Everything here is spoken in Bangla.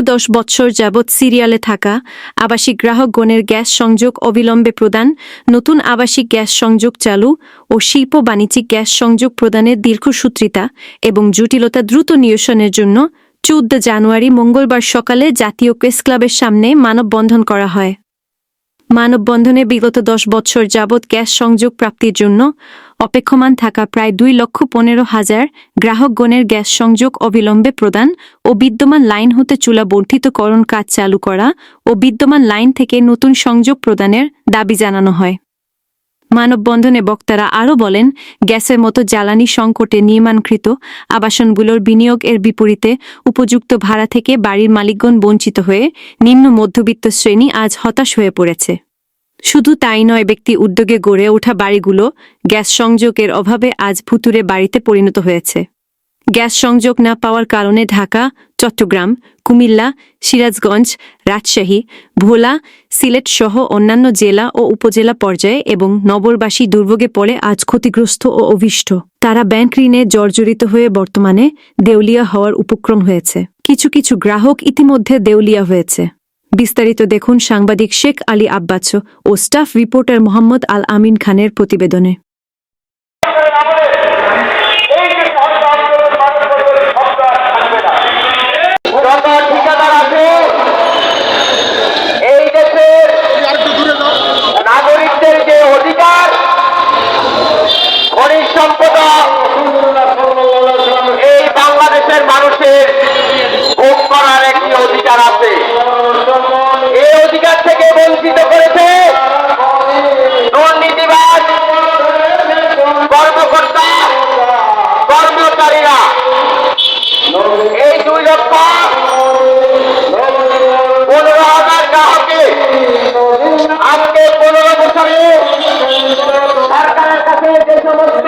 দশ বৎসর যাবৎ সিরিয়ালে থাকা আবাসিক গ্রাহকগণের গ্যাস সংযোগ অবিলম্বে প্রদান, নতুন আবাসিক গ্যাস সংযোগ চালু ও শিল্প বাণিজ্যিক গ্যাস সংযোগ প্রদানের দীর্ঘসূত্রিতা এবং জটিলতা দ্রুত নিরসনের জন্য চৌদ্দ জানুয়ারি মঙ্গলবার সকালে জাতীয় প্রেস ক্লাবের সামনে মানববন্ধন করা হয়। মানববন্ধনে বিগত দশ বছর যাবৎ গ্যাস সংযোগ প্রাপ্তির জন্য অপেক্ষমান থাকা প্রায় দুই লক্ষ পনেরো হাজার গ্রাহকগণের গ্যাস সংযোগ অবিলম্বে প্রদান ও বিদ্যমান লাইন হতে চুলা বর্ধিতকরণ কাজ চালু করা ও বিদ্যমান লাইন থেকে নতুন সংযোগ প্রদানের দাবি জানানো হয়। মানববন্ধনে বক্তারা আরও বলেন, গ্যাসের মতো জ্বালানি সংকটে নির্মাণকৃত আবাসনগুলোর বিনিয়োগ এর বিপরীতে উপযুক্ত ভাড়া থেকে বাড়ির মালিকগণ বঞ্চিত হয়ে নিম্ন মধ্যবিত্ত শ্রেণি আজ হতাশ হয়ে পড়েছে। শুধু তাই নয়, ব্যক্তি উদ্যোগে গড়ে ওঠা বাড়িগুলো গ্যাস সংযোগের অভাবে আজ ভুতুরে বাড়িতে পরিণত হয়েছে। গ্যাস সংযোগ না পাওয়ার কারণে ঢাকা, চট্টগ্রাম, কুমিল্লা, সিরাজগঞ্জ, রাজশাহী, ভোলা, সিলেট সহ অন্যান্য জেলা ও উপজেলা পর্যায়ে এবং নগরবাসী দুর্ভোগে পড়ে আজ ক্ষতিগ্রস্ত ও অভিষ্ট। তারা ব্যাংক ঋণে জর্জরিত হয়ে বর্তমানে দেউলিয়া হওয়ার উপক্রম হয়েছে। কিছু কিছু গ্রাহক ইতিমধ্যে দেউলিয়া হয়েছে। বিস্তারিত দেখুন সাংবাদিক শেখ আলী আব্বাস ও স্টাফ রিপোর্টার মোহাম্মদ আল আমিন খানের প্রতিবেদনে। মানুষকে ভোগ করার একটি অধিকার আছে। এই অধিকার থেকে বঞ্চিত করেছে দুর্নীতিবাদ কর্মকর্তা, কর্মচারীরা। এই দুই লক্ষ পনেরো হাজার গ্রাহকে আজকে পনেরো বছরে সরকারের কাছে যে সমস্ত